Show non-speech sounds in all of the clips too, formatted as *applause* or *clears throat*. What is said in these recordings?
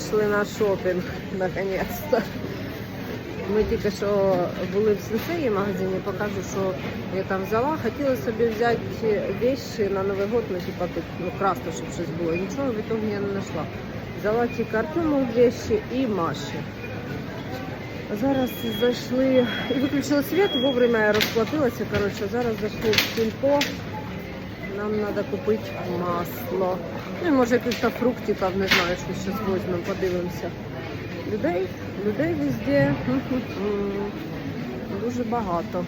вийшли на шопінг наконець-то. Ми тільки що були в сенсеї магазині, покажу, що я там взяла. Хотіла собі взяти вещи на Новий год, ну типа тут ну, красно, щоб щось було. Нічого в итоге я не знайшла. Взяла тільки Артему вещи і Маші. Зараз зайшли виключили світ, вовремя я розплатилася. Коротше, зараз зайшли в сільпо. Нам треба купити масло. Ну і може якихось фруктиків, не знаю, що зараз візьмемо, подивимося. Людей, людей везде дуже багато.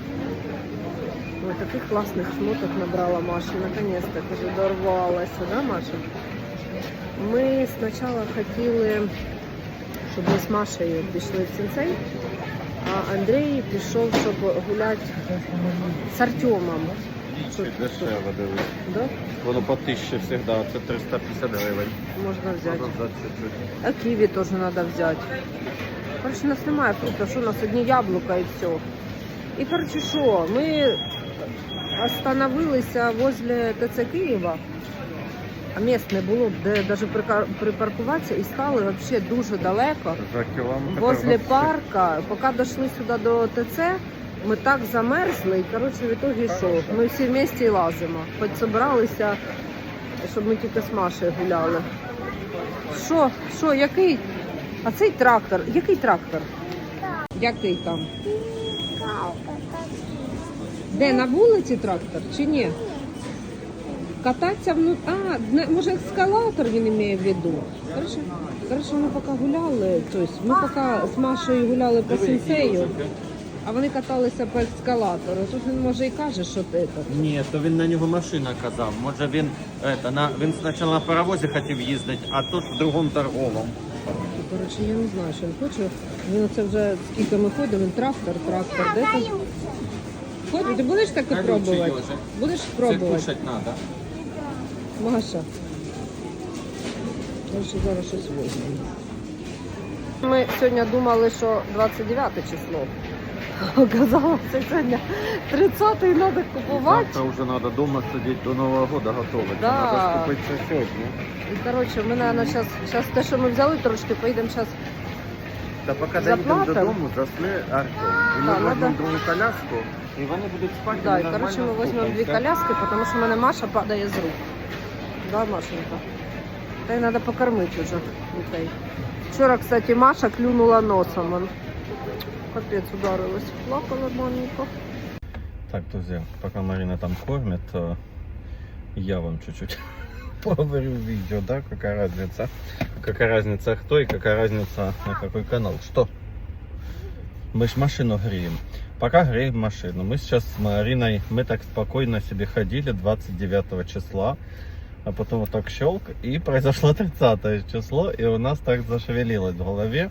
Ой, таких класних шмоток набрала Маша. Наконец-то, каже, дорвалася, да, Маша? Ми спочатку хотіли, щоб ми з Машею пішли в сенсей, а Андрій пішов, щоб гуляти з Артемом. Дешево дивись. Да? Воно по 1000 завжди, це 350 гривень. Можна взяти. Можна взяти чуть-чуть. А ківі теж треба взяти. Коротше, у нас немає фруктів, що у нас одні яблука і все. І коротше, що, ми остановилися возле ТЦ Києва, а місць не було, де навіть припаркуватися, і стали взагалі дуже далеко. За кілометр. Возле парка, поки дійшли сюди до ТЦ, ми так замерзли, і коротше, в итоге що? Ми всі вместе і лазимо. Хоч зібралися, щоб ми тільки з Машею гуляли. Що? Що, який? А цей трактор? Який трактор? Який там? Де на вулиці трактор чи ні? Кататися вну... А, може ескалатор він має в виду. Коротше, коротше, ми поки гуляли, тобто ми поки з Машею гуляли по сенсею, а вони каталися по ескалатору. Тут він може і каже, що ти це. Ні, то він на нього машина казав. Може він, это, на, він спочатку на паровозі хотів їздити, а тут в другому торговому. Коротше, я не знаю, що він хоче. Він оце вже скільки ми ходимо, він трактор, трактор, де там? Ходь, ти будеш таке Колючий пробувати? дуже. Будеш Це пробувати? кушати треба. Маша. Короче, зараз щось возьмемо. Ми сьогодні думали, що 29 число. Оказалося, сьогодні 30-й треба купувати. Завтра вже треба вдома сидіти до Нового року готувати. Да. Треба скупити це сьогодні. І коротше, ми, наверное, зараз, зараз те, що ми взяли, трошки поїдемо зараз. Та поки Заплатимо? доїдемо додому, засне Артем. І Да, ми надо- другу коляску, і вони будуть спати. Да, ми і коротше, ми візьмемо дві коляски, тому що в мене Маша падає з рук. Да, Машенька? Та й треба покормити вже дітей. Вчора, кстати, Маша клюнула носом. вон. Капець ударилась. Плакала маленько. Так, друзья, пока Марина там кормит, я вам чуть-чуть *laughs* поговорю в видео, да, какая разница. Какая разница кто и какая разница на какой канал. Что? Мы ж машину греем. Пока греем машину. Мы сейчас с Мариной, мы так спокойно себе ходили 29 числа, а потом вот так щелк, и произошло 30 число, и у нас так зашевелилось в голове.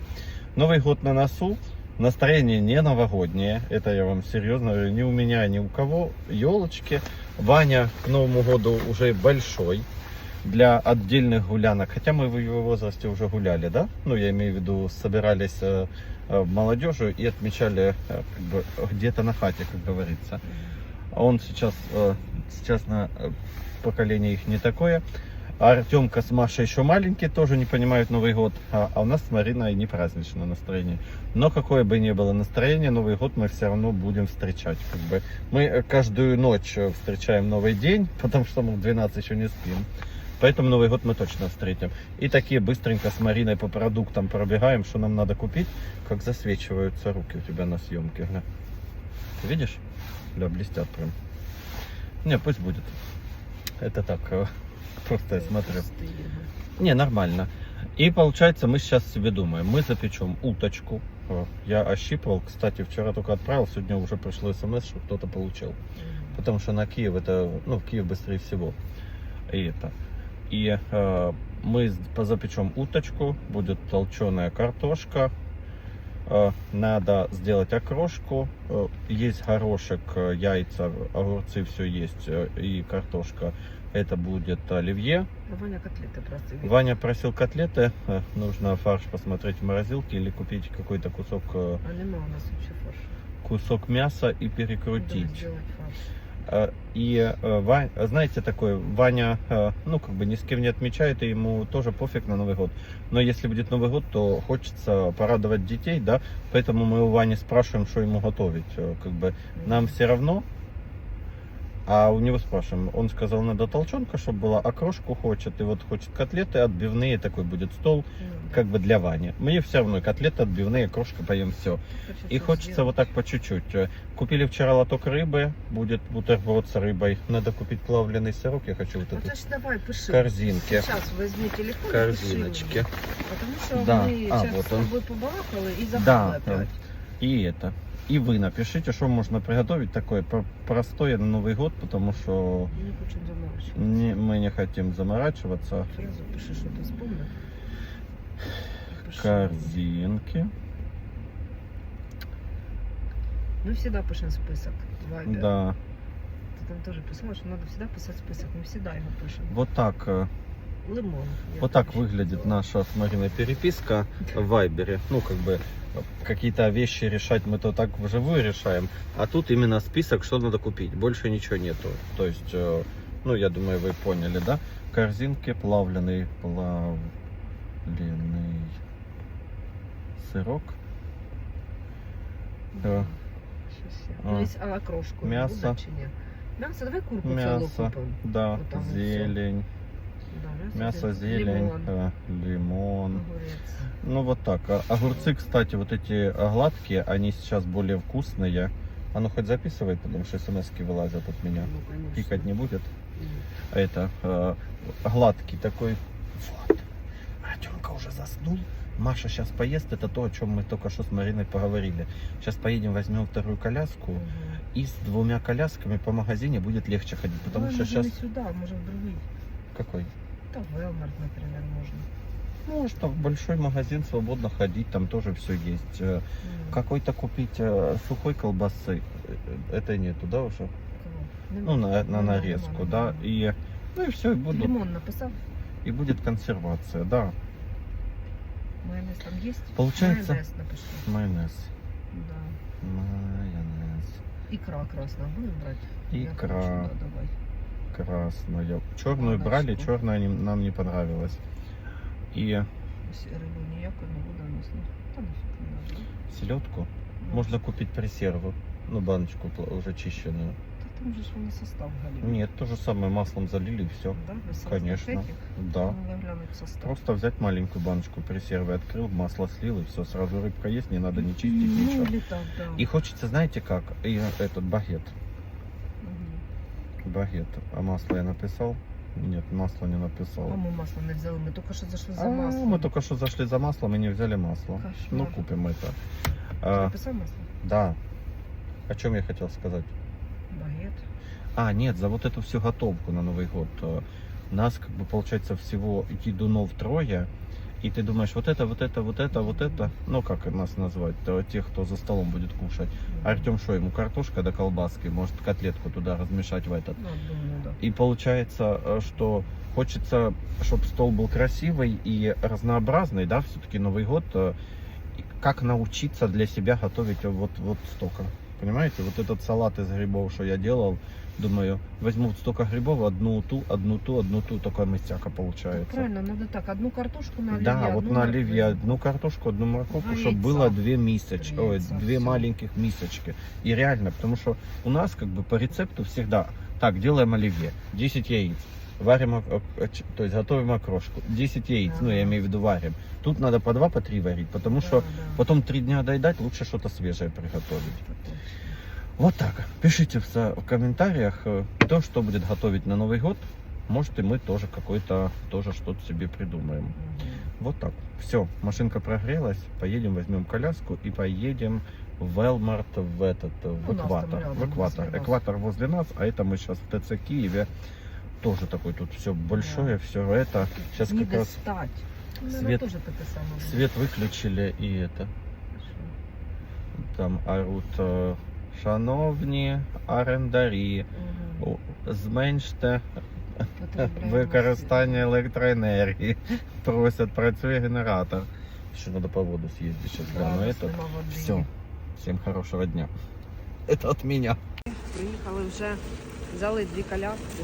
Новый год на носу, Настроение не новогоднее, это я вам серьезно говорю, ни у меня, ни у кого. Елочки. Ваня к Новому году уже большой для отдельных гулянок. Хотя мы в его возрасте уже гуляли, да? Ну, я имею в виду, собирались э, э, молодежью и отмечали э, как бы, где-то на хате, как говорится. А он сейчас, э, сейчас на э, поколение их не такое. А Артемка с Машей еще маленькие, тоже не понимают Новый год. А, а у нас с Мариной не праздничное настроение. Но какое бы ни было настроение, Новый год мы все равно будем встречать. Как бы мы э, каждую ночь э, встречаем Новый день, *laughs* потому что мы в 12 еще не спим. Поэтому Новый год мы точно встретим. И такие быстренько с Мариной по продуктам пробегаем, что нам надо купить. Как засвечиваются руки у тебя на съемке. Ты видишь? Да, блестят прям. Не, пусть будет. Это так, э, просто я смотрю. Не, нормально. И получается, мы сейчас себе думаем, мы запечем уточку. Э, Я ощипывал, кстати, вчера только отправил, сегодня уже пришло смс, что кто-то получил. Потому что на Киев это, ну, в Киев быстрее всего. И это. И э, мы с- позапечем уточку, будет толченая картошка. Э, надо сделать окрошку. Э, есть горошек, э, яйца, огурцы, все есть. э, и картошка. Это будет оливье. Ваня котлети просив. Ваня просил котлеты. Э, Нужно фарш посмотреть в морозилке или купить какой-то кусок, э, А нема у нас взагалі фаршу. кусок мяса и Будемо перекрутить. зробити фарш. Э, И э, Ва- знаете такое, Ваня, э, ну как бы ни с кем не отмечает, и ему тоже пофиг на Новый год. Но если будет Новый год, то хочется порадовать детей, да, поэтому мы у Вани спрашиваем, что ему готовить. Э, Как бы нам все равно, а у него спрашиваем. Он сказал, надо толчонка, чтобы была, окрошку хочет, и вот хочет котлеты отбивные, такой будет стол, как бы для Вани. Мне все равно, котлеты отбивные, окрошка поем все. И хочется вот так по чуть-чуть. Купили вчера лоток рыбы, будет бутерброд с рыбой. Надо купить плавленый сырок, я хочу вот Ну, эту давай, пиши. корзинки. Сейчас возьми телефон Корзиночки. пиши. Потому что Да, мы а, сейчас вот с он. тобой побалакали и Да, забыли опять. И это. И вы напишите, что можно приготовить такое про- простое на Новый год, потому что Не хочу заморачиваться. не, мы не хотим заморачиваться. Сразу пиши, что ты вспомнил. Пиши. Корзинки. Мы всегда пишем список. в Viber. Да. Ты там тоже писала, что надо всегда писать список. Мы всегда его пишем. Вот так. Лимон. Вот так выглядит наша с Мариной переписка в Вайбере. Ну, как бы какие-то вещи решать мы то так вживую решаем, а тут именно список, что надо купить. Больше ничего нету. То есть, э, ну, я думаю, вы поняли, да? Корзинки, плавленый, плавленый сырок, Да. Я. а. Дивись, а окрошку Мясо. Мясо, давай курку мясо, да, Вот зелень, Да, мясо, зелень, Лимон. э, лимон. Ну вот так. А огурцы, кстати, вот эти а, гладкие, они сейчас более вкусные. Оно хоть записывает, потому что смс вылазят от меня. Ну, конечно. Пикать не будет. А это э, гладкий такой. Вот. Артемка уже заснул. Маша сейчас поест. Это то, о чем мы только что с Мариной поговорили. Сейчас поедем, возьмем вторую коляску. Мгм. И с двумя колясками по магазине будет легче ходить. Потому Давай, что сейчас... сюда, може в другий. Какой? Та Велмарт, например, можно. Ну, что в большой магазин свободно ходить, там тоже все есть. М. Какой-то купить э, сухой колбасы, э, это нету, да, уже? Ну, на, на нарезку, да, и, ну и все, и, будут, Лимон написав? и будет консервация, да, Майонез там есть? Получается- Майонез напиши. майонез, Да. майонез, Икра красная будем брать? Я Икра. хочу, да, давай. красная, черную Баночку. брали, черная не- нам не понравилась, и Ось Рибу ніяку не буде у нас. Ну, там нафіг не надо. селедку Ну, можно купить пресерву, ну, баночку пл- уже чищенную, Та там же ж вони состав галіють. нет, то же самое, маслом залили, и все, Да, без Конечно. разных этих. да. Надо глянуть состав. Просто взять маленькую баночку пресервы, открыл, масло слил, и все, сразу рыбка есть, не надо не чистить, Ну, ничего. или так, да. И хочется, знаете как, и этот багет. Мгм. Багет. А масло я написал? Нет, масло не А написал. ми масло не взяли, ми тільки що зайшли за А, маслом. мы только что зашли за маслом и не взяли масло. Кошмар. Ну, купим это. Ти А, написав масло? да. О чем я хотел сказать? Багет. А, нет, за вот эту всю готовку на Новый год. э, Нас, как бы, получается, всего едунов трое. И ты думаешь, вот это, вот это, вот это, вот это. Ну, как нас назвать? э, Тех, кто за столом будет кушать. Артем что, ему картошка до колбаски, может котлетку туда размешать в этот. Ну, думаю, да. И получается, э, что хочется, чтобы стол был красивый и разнообразный, да, все-таки Новый год. э, Как научиться для себя готовить вот, вот столько? Понимаете, вот этот салат из грибов, что я делал, думаю, возьму вот столько грибов, одну ту, одну ту, одну ту, только мыстяка Ну, получается. правильно, надо так, одну картошку на оливье, Да, вот одну на морковь. оливье одну картошку, одну морковку, Два чтобы яйца. было две мисочки, Три ой, яйца, две всё. маленьких мисочки. И реально, потому что у нас как бы по рецепту всегда, так, делаем оливье, 10 яиц, варим, то есть готовим окрошку, 10 яиц, ну я имею в виду варим. Тут надо по 2, по 3 варить, потому что потом 3 дня доедать, лучше что-то свежее приготовить. Вот так. Пишите в, в комментариях э, то, что будет готовить на Новый год. Может и мы тоже какой-то, тоже что-то себе придумаем. Вот так. Все, машинка прогрелась. Поедем, возьмем коляску и поедем в Велмарт в этот, в нас там экватор. В экватор. Экватор возле нас, а это мы сейчас в ТЦ Киеве. Тоже такой тут все большое, все это. Сейчас Не как раз достать. Ну, свет- наверное, тоже таке саме. буде. свет выключили и это. Там орут е, шановні орендарі, Мгм. о, зменште Потребляємо використання електроенергії. *laughs* Просять, працює генератор. Ще треба по воду з'їздити, зараз Да, у гляну. нас Это. нема води. Все. Всем хорошего дня. Это от меня. Приїхали вже, взяли дві коляски.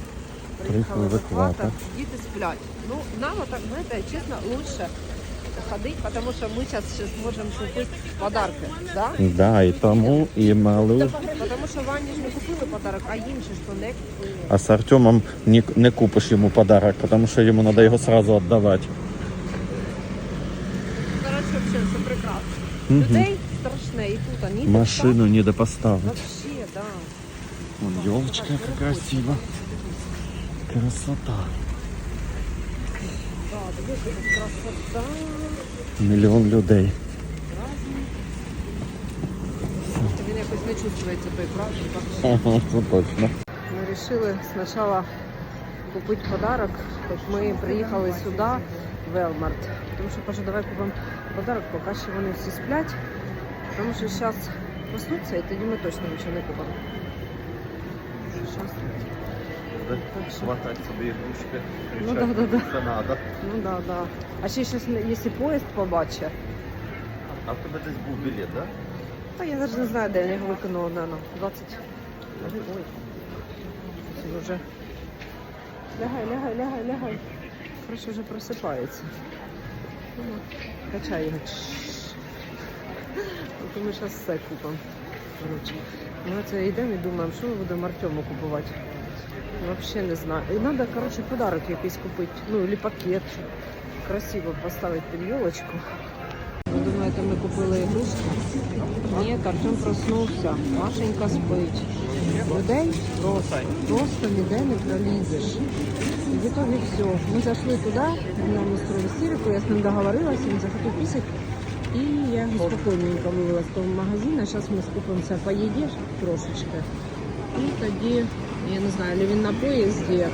Приїхали в екватор. Діти сплять. Ну, нам так, знаєте, чесно, лучше ходити, тому що ми зараз ще зможемо купити подарки. Да? Да, і тому і мали. Тому що Вані ж не купили подарок, а їм же що не купили. А з Артемом не, не купиш йому подарок, тому що йому треба його сразу віддавати. Коротше, взагалі, все прекрасно. Мгм. Людей страшне, і тут вони Машину не де поставити. Вообще, да. Вон елочка яка красива. Красота. Мільйон людей. Він якось не чувствується той праздник. Ага, це точно. Ми вирішили спочатку купити подарок. От ми приїхали сюди, в Велмарт. Тому що кажу, давай купимо подарок, поки ще вони всі сплять. Тому що зараз проснуться і тоді ми точно нічого не купимо. Щас. Що- Хватать собі ігрушки. Ну да, да, да. Це надо. Ну да, да. А ще зараз, якщо поїзд побачить, А в тебе десь був білет, так? Та я навіть не знаю, де я його викинула, наверное, 20. Ой. Це вже. Лягай, лягай, лягай, лягай. Короче, вже просипається. Ну, Качай його. Ми зараз все купимо. Ми оце йдемо і думаємо, що ми будемо Артему купувати. Взагалі не знаю. І треба, коротше, подарок якийсь купити. Ну, або пакет, красиво поставити під елочку. Ви думаєте, ми купили ігрушку? Ні, Артем проснувся, Машенька спить. Людей просто, просто ніде не пролізеш. В итоге все. Ми зайшли туди, нам устроили істерику, я з ним договорилася, він захотів пісик. І я його спокійненько вивела з того магазину. Зараз ми скупимося по їді трошечки. І тоді, я не знаю, чи він на поїзді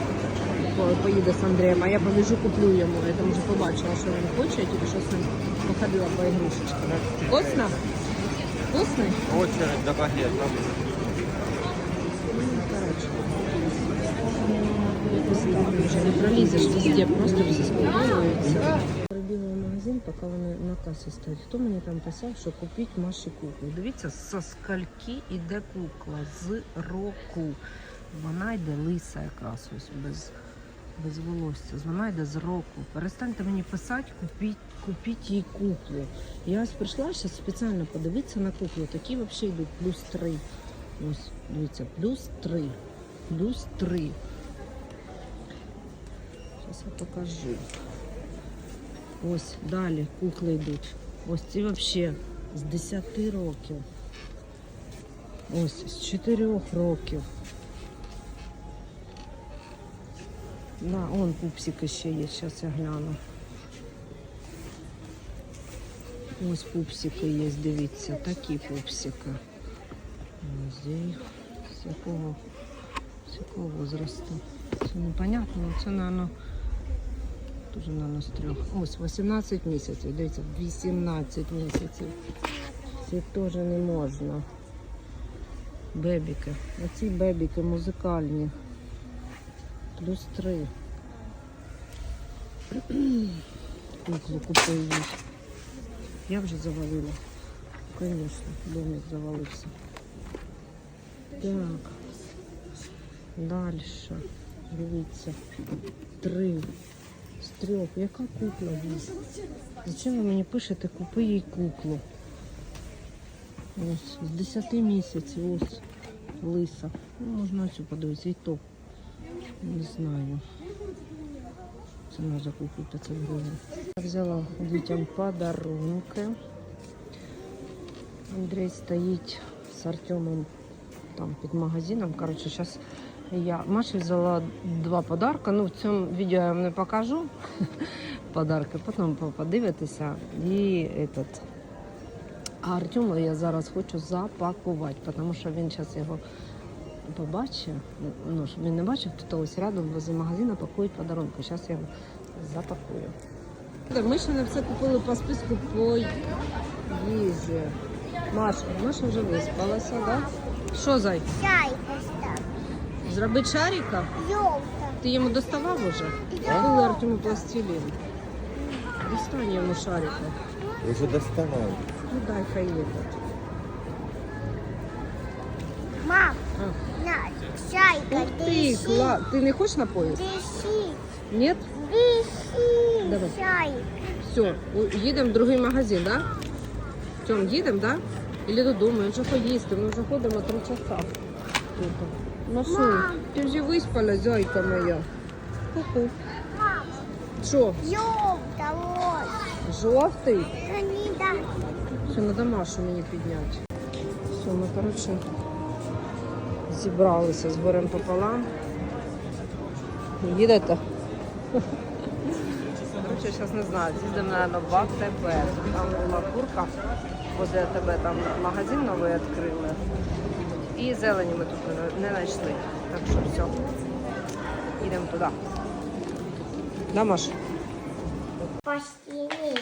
по- поїде з Андрієм, а я побіжу куплю йому. Я там вже побачила, що він хоче, я тільки що з ним походила по ігрушечкам. Вкусно? Вкусний? Очередь до багета. Короче. Якось так вже не пролізеш везде, просто всі спілкуються. Прибігла в магазин, поки вони на касі стоять. Хто мені там писав, що купіть Маші куклу? Дивіться, со скальки іде кукла з року. Вона йде лиса якраз ось без, без волосся. Вона йде з року. Перестаньте мені писати, купіть, купіть їй куклу. Я ось прийшла зараз спеціально подивитися на куклу. Такі взагалі йдуть плюс три. Ось, дивіться, плюс 3. Плюс 3. Зараз я покажу. Ось далі кукли йдуть. Ось ці взагалі з 10 років. Ось з 4 років. На, он пупсики ще є, зараз я гляну. Ось пупсики є, дивіться, такі пупсики. Ось з якого, з якого возрасту. Це непонятно, це, наверное, дуже, наверное, з трьох. Ось 18 місяців, дивіться, 18 місяців. Це теж не можна. Бебіки. Оці бебіки музикальні. Плюс три. *clears throat* Куклу купили. Я вже завалила. Звісно, домик завалився. Так. Далі. Дивіться. Три. З трьох. Яка кукла є? Зачем ви мені пишете, купи їй куклу? Ось, з 10 місяців, ось лиса. Ну, можна цю подивитися, і то. Не знаю. Ціна за 500 гривень. Взяла дітям подарунки. Андрій стоїть з Артемом там під магазином. Коротше, зараз я Маші взяла два подарки. Ну, в цьому відео я вам не покажу *laughs* подарки, потім подивитися. І этот. А Артему я зараз хочу запакувати, тому що він зараз його побачив. Ну, щоб він не бачив, то ось рядом возле магазину пакують подарунки. Зараз я його запакую. Ми ще не все купили по списку по їжі. Маша, Маша вже виспалася, так? Да? Що, зай? Чай постав. Зробити шарика? Йолка. Ти йому доставав уже? Купили Артему пластилін. Достань йому шарика. Уже доставав. Ну дай хай їде. Мам, А, Чайка, Ух ты, дыши, кла... Ты не хочешь на поезд? дыши, Нет? дыши. Давай. Чай. Все, їдемо в другий магазин, да? Тьом, їдемо, да? Или додому, я вже поїсти, ми вже ходимо три часа. Тут. Ну що, Мам. ти вже виспала, зайка моя. Ку-ку. Мам, Що, ёб, давай. жовтий? Они да. Що треба Машу мені підняти. Все, ми, коротше, зібралися з горем пополам. Їдете? Коротше, зараз не знаю, з'їздимо, мабуть, в АТБ. Там була курка, возле АТБ, там магазин новий відкрили. І зелені ми тут не- знайшли. Так що все. Їдемо туди. Да, Маш? Постелила.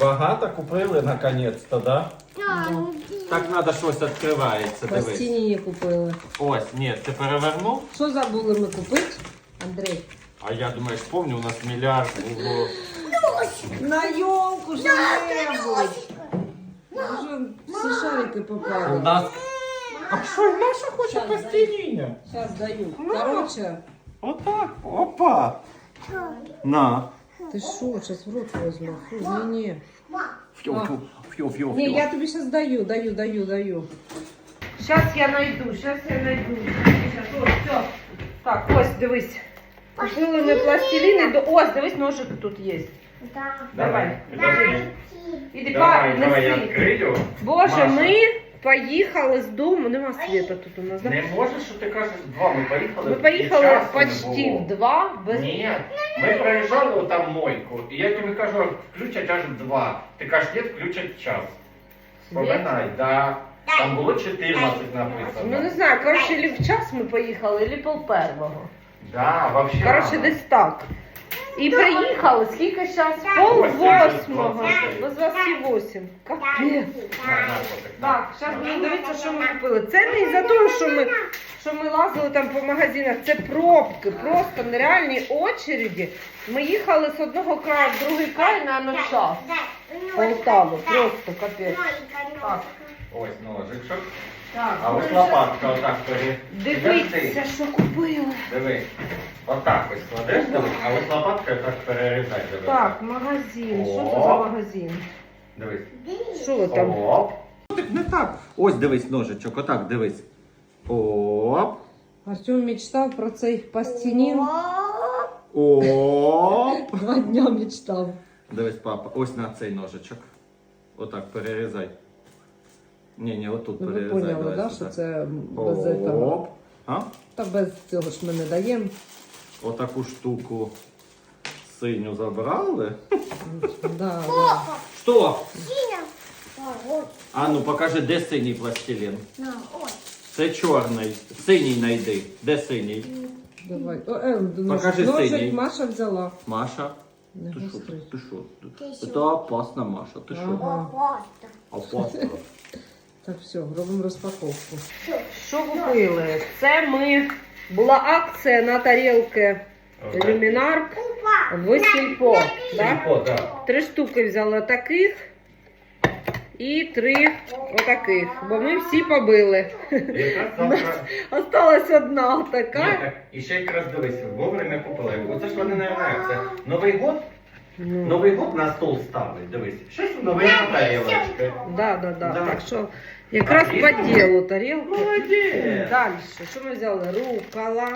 Багато купили наконець-то, да? Ну, Так треба щось відкривається, дивись. Постійні купили. Ось, ні, ти перевернув? Що забули ми купити? Андрій? А я думаю, помню, у нас мільярд було. На елку что-нибудь. Уже все шарики У попали. нас. А що, наша хоче постійня? Сейчас даю. Короче, Отак, опа. На. ты шо, сейчас в рот возьму. Фу, не-не. Фью-фью, фью-фью. Не, я тебе сейчас даю, даю, даю, даю. Сейчас я найду, сейчас я найду. Сейчас, ось, все. Так, ось, дивись. Купили ми пластиліни, до... ось, дивись, ножик тут є. да. Давай. Іди, Давай, па, давай, я неси. відкрию. Боже, Маша. ми поїхали з дому, нема світа тут у нас. да? Не можеш, що ти кажеш два, ми поїхали. Ми і поїхали часу не почти було. в два, без Ні, ми проїжджали там мойку, і я тобі кажу, включать аж два. Ти кажеш, ні, включать час. Поминай, да. Там було 14 Ну не написано. знаю, коротше, или в час ми поїхали, или пол первого. Да, вообще. Коротше, рано. десь так. І приїхали, скільки зараз? Пол восьмого. Без вас і восім. Капець. Так, зараз будемо дивитися, що ми купили. Це не із-за того, що ми, що ми лазили там по магазинах. Це пробки, просто нереальні очереді. Ми їхали з одного краю в другий край на час. Полтаву, просто капець. Так. Ось ножичок. Так, А ось лопатка отак пере. Дивіться, що купили. Диви. Отак ось кладеш, диви, а ось лопаткою так перерізай. Диви. Так, магазин. Що це за магазин? Дивись. Що там? Оп. Не так. Ось дивись ножичок, отак дивись. Оп. Артем мечтав про цей пластинін. Оп. Два дня мечтав. Дивись, папа, ось на цей ножичок. Отак перерізай. Ні, ні, отут Ну, ви поняли, да, сюди. що це без этого. Оп. А? Та без цього ж ми не даємо. Отаку штуку синю забрали. Да, да. Що? А ну покажи, де синій пластилін. Це чорний. Синій знайди. Де синій? Давай. О, е, Покажи ножик синій. Маша взяла. Маша. Не Ти що? гострий. Ти що? Ти що? Це опасна Маша. Ти що? Ага. Опасно. Так, все, робимо розпаковку. Що купили? Це ми. Була акція на тарілки Люмінарк в Сільпо. Да? Сільпо. Три штуки взяла таких і три отаких. Бо ми всі побили. Осталась одна така. І ще якраз дивись, вовремя купили. Оце ж вони не. Це Новий год, Ну, Новий год на стол ставить. Дивись. Щось нове тарілочки. да, да, да. Да. Так що якраз по ділу тарілки. Молодець. Далі. Що ми взяли? Рукола.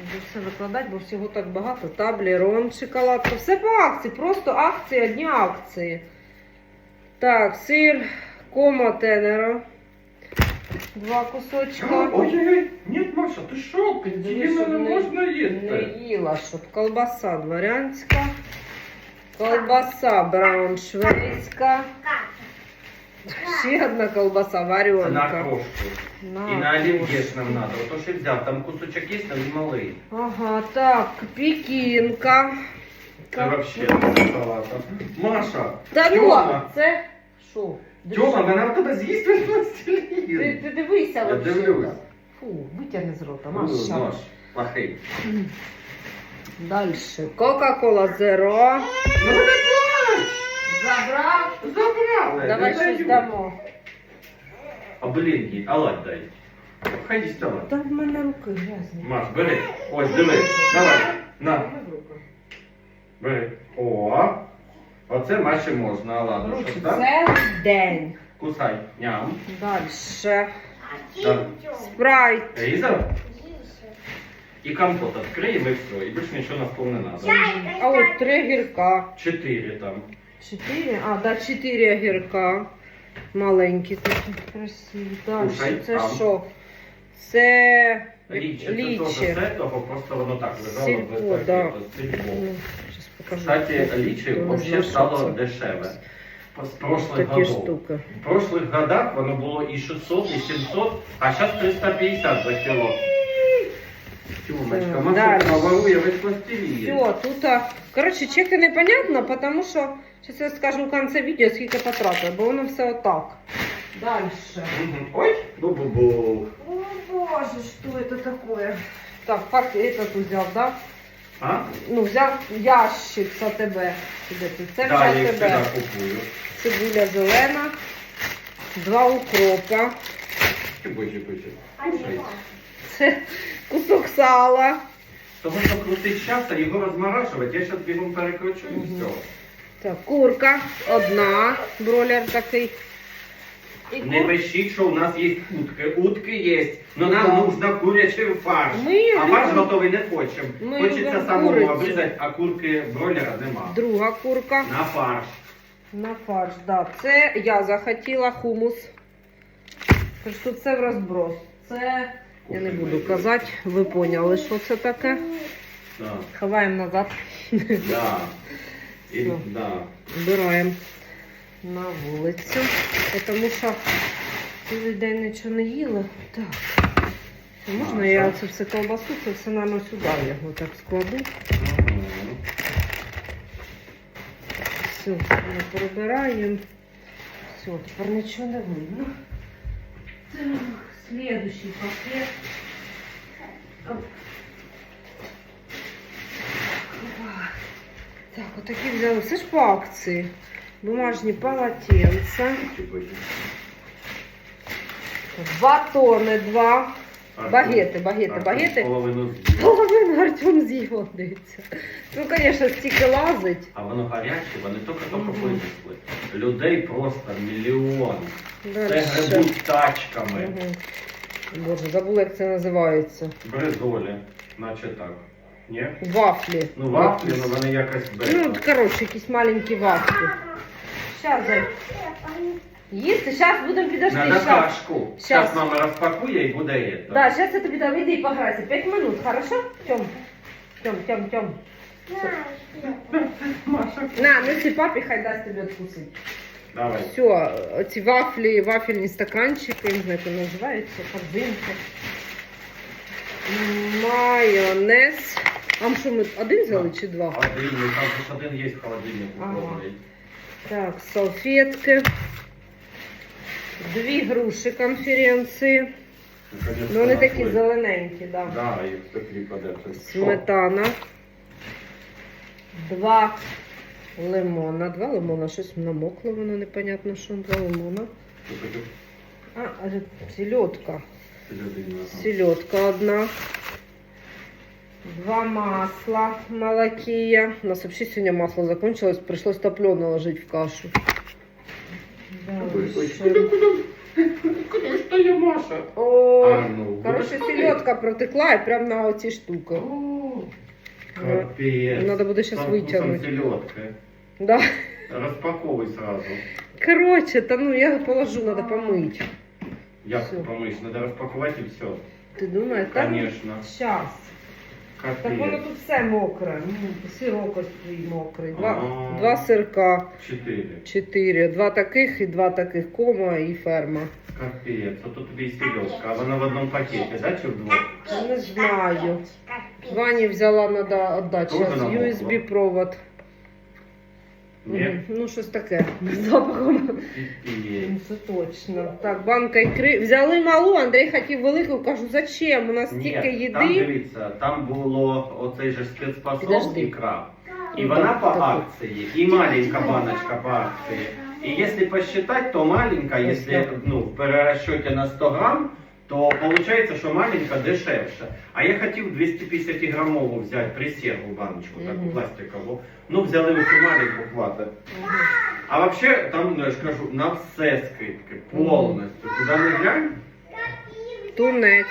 Буду все викладати, бо всього так багато. Таблерон, шоколадка. Все по акції, просто акції, одні акції. Так, сир комо тенеро. Два кусочка. Ой-ой-ой, ні, Маша, ти що? Піддіяно не можна Не їла, щоб колбаса дворянська, колбаса брауншвейська, ще одна колбаса Це на варенка. крошку. На І на олів'єш нам треба. Ото що взяв, там кусочок є, але малий. Ага, так, пекінка. Це взагалі салата. Маша, Та ну, Тьома, це що? Тьома, вона в тебе з'їсть весь Ти, пластилін. ти дивися Я вообще. дивлюсь. Фу, витягни з рота, Ну, Маша. Маш, плохий. Дальше. Кока-кола зеро. Ну! Забрав. Давай щось дамо. А блін, їй, а ладь дай. Хай діставай. Та в мене руки грязні. Маш, бери. Ось, диви. Давай. На. Бери. О. Оце Маші можна, ладно. Коротше, так? це день. Кусай. Ням. Дальше. Спрайт. Різав? І компот відкриємо і все. І більше нічого нас не треба. А от три огірка. Чотири там. Чотири? А, да, чотири огірка. Маленькі такі, красиві. Далі. Кушай, Це там. що? Це Ліче. Це теж лічі. того, просто воно так лежало Сільпо, без да. Ну, щас покажу. Кстати, лічі Я взагалі стало це. дешеве. З Такі годов. штуки. В прошлых годах воно було і 600, і 700, а зараз 350 за кіло. Тюмочка, Так, далі. ворує весь пластилін. Все, тут, а, коротше, чеки непонятно, тому що, зараз я скажу в кінці відео, скільки потратила, бо воно все отак. Далі. Мгм. Ой, бу-бу-бу. О боже, что это такое? Так, как этот взяв, да? А? Ну, взяв ящик за тебе. Сюди ти. Це Да, я взяв їх тебе. купую. Цибуля зелена, два укропа, боже, боже. Це кусок сала. Того, що крутить час, а його розморажувати, я зараз бігом перекручу і все. Так, курка одна, бройлер такий. І Не кур... пишіть, що у нас є утки. Утки є, але нам Да. нужно курячий фарш. Ми А фарш готовий не хочемо. Ми Хочеться самому курицю. обрізати, а курки бройлера нема. Друга курка. На фарш. На фарш, да. Це я захотіла хумус. Тож тут все в розброс. Це я не буду казати, ви поняли, що це таке. Да. Ховаємо назад. Да. *laughs* І, да. Збираємо на вулицю. Тому що цілий день нічого не їли. Так. Можна А, я це все колбасу, це все наверно, сюди його так складу. Все, ми прибираємо. Все, тепер нічого не видно. Так, следующий пакет. Оп. Опа. Так, отакі взяли. Все ж по акції. Бумажні полотенця. Два. Артем- Багети, багети, багети. Половину. Половину Артем з'їв, дивіться. Ну, звісно, стільки лазить. А воно гаряче, вони тільки-тільки Мгм. винесли. Людей просто мільйон. Це Дальше. грибуть тачками. Мгм. Боже, забула, як це називається. Бризолі, наче так. Ні? Вафлі. Ну вафлі, ну вони якось Ну, без. от, коротше, якісь маленькі вафлі. Щас, Зай. Їсти, зараз будемо підожди. Надо Щас. кашку. Щас. Зараз мама розпакує і буде это. Да, зараз я тобі дам, іди і пограйся. П'ять минут, хорошо? Тьом. Тьом, тьом, тьом. Маша. На, неси папі, хай дасть тобі відкусити. Давай. Все, ці вафлі, вафельні стаканчики, не знаю, як вони називаються, корзинки. Майонез. А що ми один взяли чи два? Один, ну, там ж один є в холодильнику. Ага. Так, салфетки. Дві груші конференції. Наконец-то Ну вони такі зелененькі, да. Да, їх такі подержать. Сметана. Два лимона. Два лимона. Щось намокло, воно непонятно, що два лимона. А, а же селедка. Селедка одна. Два масла молокия. У нас вообще сегодня масло закончилось. Пришлось топленое ложить в кашу. Дальше. Куди ж то є Маша? О, А, ну, короче, будеш селедка протекла и прям на эти штуки. О, Капець. Надо буде сейчас Там вытянуть. вкусом селедка. Да. Розпаковуй сразу. Короче, да ну я положу, надо помыть. Як Всё. ти помиш? Надо розпакувати і все. Ты думаешь, там? Конечно. Сейчас. Так воно тут все мокре. Ну, Сирок ось твій мокрий. Два, А. два сирка. Чотири. Чотири. Два таких і два таких кома і ферма. Капець. Тут тобі і. А вона в одному пакеті, да, чи вдвох? Не знаю. Вані взяла, треба віддати Тоже зараз? USB провод. Ні? Ну, щось таке. *laughs* З запахом. Ну, Це точно. Так, банка ікри. Взяли малу, Андрій хотів велику. Кажу, зачем? У нас стільки Ні, там їди. дивіться, там було оцей же спецпосол Підожди. ікра. І Ну, вона так, по так. акції, і маленька баночка по акції. І якщо посчитать, то маленька, якщо ну, в перерасчеті на 100 грам, то виходить, що маленька дешевше. А я хотів 250 грамову взяти присергу баночку, таку Мгм. пластикову. Ну, взяли оцю маленьку хватить. А вообще, там, ну, я ж кажу, на все скидки, повністю. Туди не глянь. Тунець.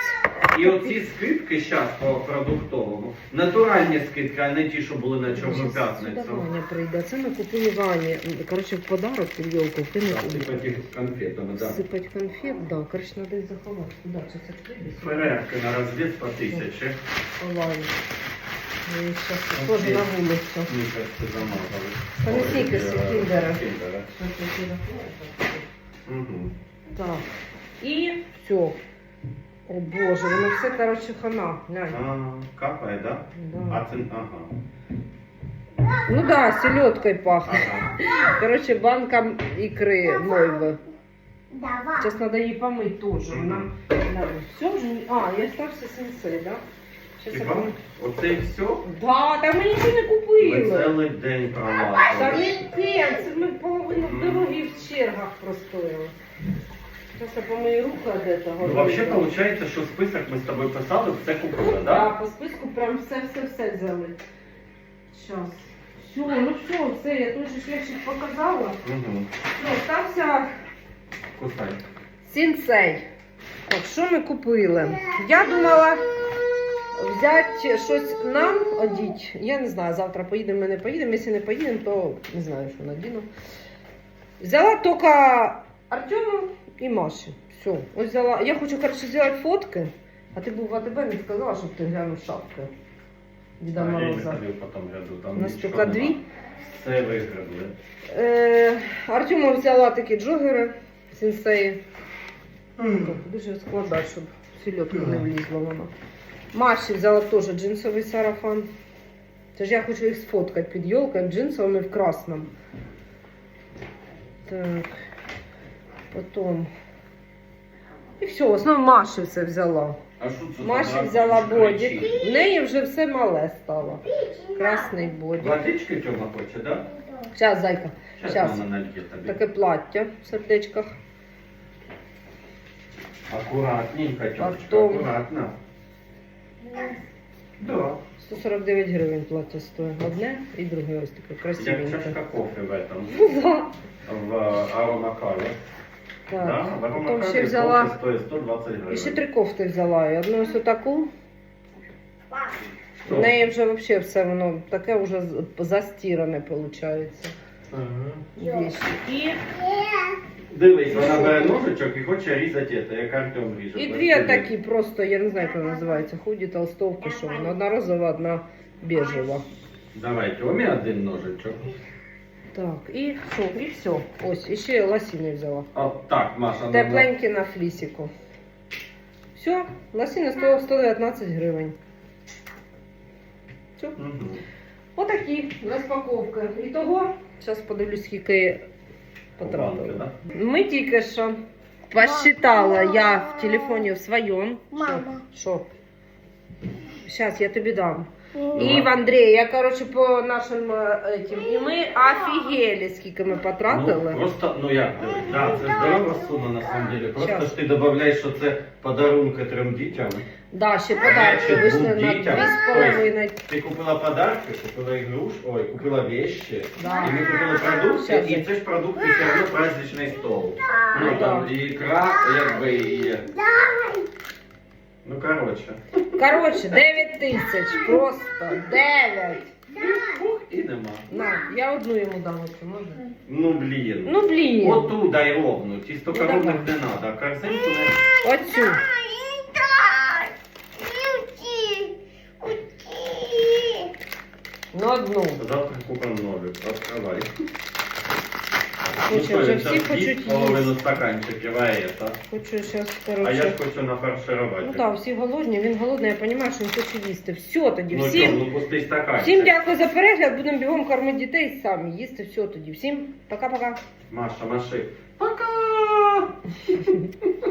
І оці скидки зараз по продуктовому, натуральні скидки, а не ті, що були на Чорну п'ятницю. Ваня прийде. Це ми купили Вані. Коротше, в подарок під елку Так, вкинути. типа тих конфетами, да. Сипать конфет, да, коротше, треба їх заховати. Чи це туди? Ферерки на розвід по тисячі. І щас теж на вулицю. Замазали. Щас я сюди положу. Так. І все. О Боже, воно все, коротше, хана. Глянь. А, капає, да? Да. А це, ага. Ну да, селедкой пахнет. Ага. Короче, банка икры мойвы. Давай. Сейчас надо ей помыть тоже. Она... Все уже... А, я остався сенсей, да? Сейчас я Хіба? помию. Оце і все? Да, там ми нічого не Ми купили. цілий день Та пролазили. не те, це ми половину дороги в чергах простояли. Зараз я помию руки від цього. Ну, вообще получается, що список ми з тобою писали, все купили, Да, да? по списку прям все-все-все взяли. Сейчас. Все, ну все, все, я той же показала. Угу. Ну, остався Кусай. Сінсей. Так, що ми купили? Я думала взяти щось нам одіть. Я не знаю, завтра поїдемо, ми не поїдемо. Якщо не поїдемо, то не знаю, що надіну. Взяла тільки Артему і Маші. Все. Ось взяла. Я хочу, коротше, зробити фотки. А ти був в АТБ, не сказала, щоб ти глянув шапки. Діда Мороза. ходив по тому ряду, там У нас тільки дві. Все виграбли. Е, Артему взяла такі джогери сенсеї. Дуже складати, щоб сільотку не влізла вона. Маші взяла теж джинсовий сарафан. Це ж я хочу їх сфоткати під йолкою джинсовими в красному. Так. Потім. І все, в основному Маші все взяла. А що це? Маші взяла кричить? бодік. В неї вже все мале стало. Красний бодік. Водички Тьома хоче, да? Зараз, зайка. Зараз мама нальє тобі. Таке плаття в сердечках. Акуратненько, Тьомочка, Потом- акуратно. Да. 149 гривень плаття стоїть. Одне і друге ось таке Як красивеньке. чашка кофе в этом, *laughs* Да. в аромакаві. Так, Да, потім ще взяла. стоїть 120 гривень. І ще три кофти взяла. І одну ось таку. В неї вже взагалі все воно таке вже з- застіране виходить. Ага. І, Дивись, вона бере ножичок і хоче різати це, як Артем ріже. і дві такі просто, я не знаю, як вона називається, худі толстовки, що вона одна розова, одна бежева. Давай, Тьомі один ножичок. Так, і що, і все. Ось, і ще лосіни взяла. От так, Маша. ну, Тепленькі на флісіку. Все, лосіни 100, 119 гривень. Все. Угу. Отакі розпаковки. І того, зараз подивлюсь, скільки потратили. да? Ми тільки що посчитала я в телефоні в своєму. Мама. Що? Зараз я тобі дам. И І в Андрія, коротше, по нашим е, этим. І ми офігели, скільки ми потратили. Ну, просто, ну як дивись, да, це здорова сума на самом деле. Просто Щас. ж ти додаєш, що це подарунки трьом дітям. Да, ще подарки Ще вийшли двом на дітям. 2,5. Ти купила подарки, купила ігруш, ой, купила вещи, Да. і ми купили продукти, Щас. і це ж продукти все одно праздничний стол. Ну там і ікра, якби і. Ну коротше. Коротше, 9 тисяч. Просто 9. І нема. На, я одну йому дам, оцю, можна? Ну блін. Ну, блін. Оту дай ровну, тістокоровних давай. не треба, а корзинку не. Оцю. Ну, одну. Завтра купимо ножик, відкривай. Хочу, вже всі хочуть половину їсти. стаканчиків, а это. Хочу зараз, А я коротше. ж хочу нафарширувати. Ну так, всі голодні, він голодний, я розумію, що він хоче їсти. Все тоді, Ну, всім. чому, ну пустий стаканчик. Всім дякую за перегляд. Будемо бігом кормити дітей самі їсти. Все тоді. Всім пока-пока. Маша, маши. Пока! *laughs*